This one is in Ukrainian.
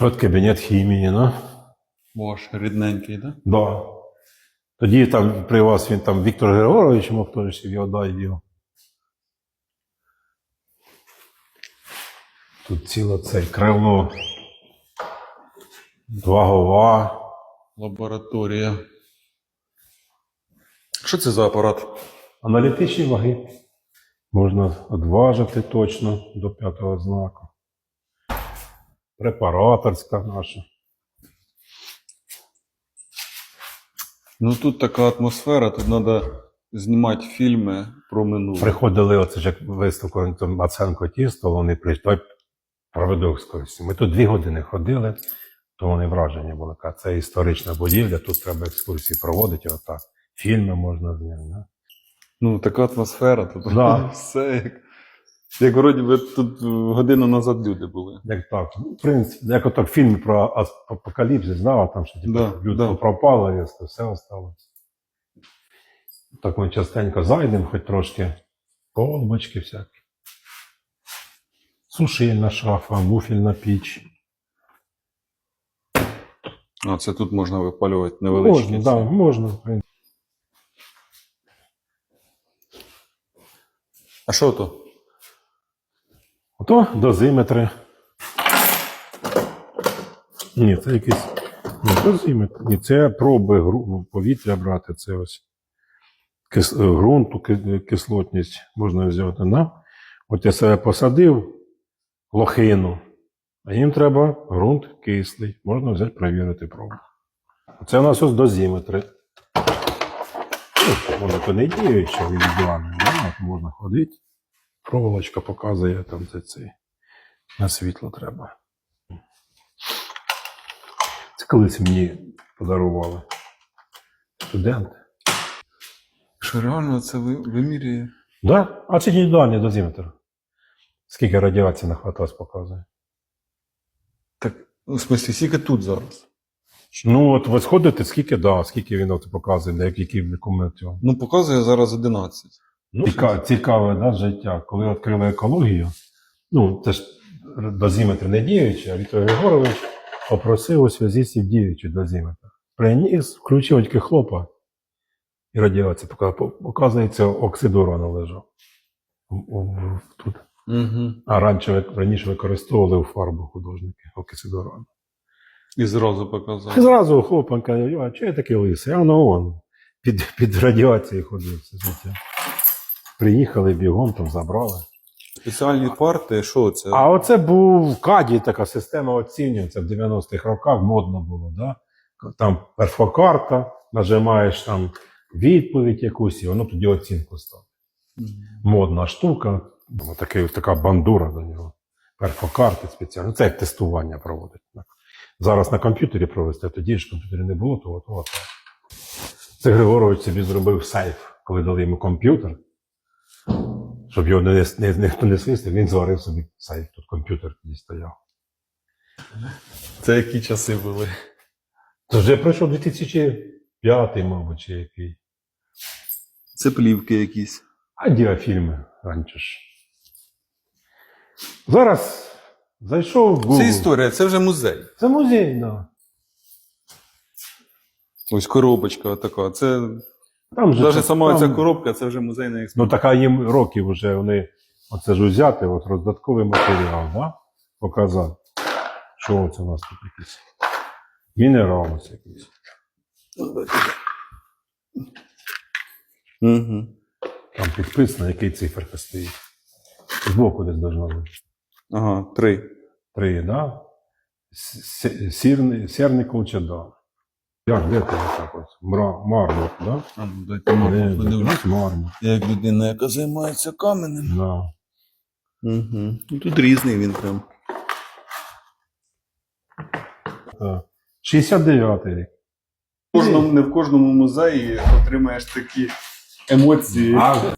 От кабінет хімії, ну. Ваш рідненький, да? Да. Тоді там при вас він там Віктор Григорович, мов хтось його дай його. Тут ціле цей крило. Вагова. Лабораторія. Що це за апарат? Аналітичні ваги. Можна одважити точно до п'ятого знаку. Препараторська наша. Ну тут така атмосфера, тут треба знімати фільми про минуле. Приходили, оце ж як виставку там Маценко тісто, вони прийшли, проведу екскурсію. Ми тут дві години ходили, то вони вражені були. Це історична будівля, тут треба екскурсії проводити, отак. Фільми можна зняти. Да? Ну, така атмосфера, тут Да. все як. Як вроді би тут годину назад люди були. Як так? Ну, в принципі, як отак фільм про апокаліпсис, знав, там що типу, Да, людство да. пропало, і все осталось. Так ми частенько зайдемо, хоч трошки колбочки всякі. Сушильна шафа, муфільна піч. А, це тут можна випалювати невеличкі. Можна, да, можна, в принципі. А що то? Ото дозиметри. Ні, це якісь. Ні, дозиметр. Ні, це проби повітря брати. Це ось кис... ґрунту, кислотність можна взяти. На. От я себе посадив лохину, а їм треба ґрунт кислий. Можна взяти перевірити пробу. Це у нас ось дозиметри. Ну, Воно то не діюче індивідуально, да? можна ходити. Проволочка показує там це цей. На світло треба. Це колись мені подарували студенти. Що реально це вимірює? Да? А це індивідуальний дозиметр. Скільки радіації на хватас показує. Так, ну, в смислі, скільки тут зараз? Ну, от ви сходите, скільки, да, скільки він от показує, на який в якому цього. Ну, показує зараз 11. Ну, цікаве, цікаве да, життя. Коли відкрили екологію, ну, це ж дозиметр не діючий, а Віктор Григорович попросив у зв'язку діючий дозиметр. Приніс, включив тільки хлопа, і радіація показує. Оказується, оксид урану лежав. Тут. Угу. А раніше, раніше використовували у фарбу художники оксид урану. І зразу І зразу хлопан каже, а чого я такий лисий? А воно он. Під, під радіацією ходив все життя. Приїхали бігом, там забрали. Спеціальні парти, що це? А оце був в КАДі така система оцінювання. Це в 90-х роках модно було. Да? Там перфокарта, нажимаєш там відповідь якусь, і воно тоді оцінку ставить. Модна штука, такий, така бандура до нього. Перфокарти спеціально. Це як тестування проводить. Зараз на комп'ютері провести, а тоді ж комп'ютері не було, то от, от. Це Григорович собі зробив сейф, коли дали йому комп'ютер. Щоб його не, не, ніхто не свистив, він зварив собі сейф. Тут комп'ютер тоді стояв. Це які часи були? Це вже пройшов 2005, мабуть, чи який. Це плівки якісь. А діафільми раніше ж. Зараз зайшов в Google. Це історія, це вже музей. Це музей, да. Ось коробочка така. Це Там же навіть це- сама там- ця коробка, це вже музейна Ну експозиція. така їм років вже вони оце ж взяти, от роздатковий матеріал, да? показати. Що це у нас тут якийсь? Мінерал ось якийсь. Угу. Там підписано, який циферка стоїть. Збоку десь должно бути. Ага, три. Три, да? С- Сірний, сірний колчедан. Як, де ти так ось? Мра, мармур, да? А, ну, дайте мармур подивлюсь. Мармур. Я як людина, яка займається каменем. Да. Угу. Ну, тут різний він прям. Так. 69-й рік. В кожному, не в кожному музеї отримаєш такі емоції. А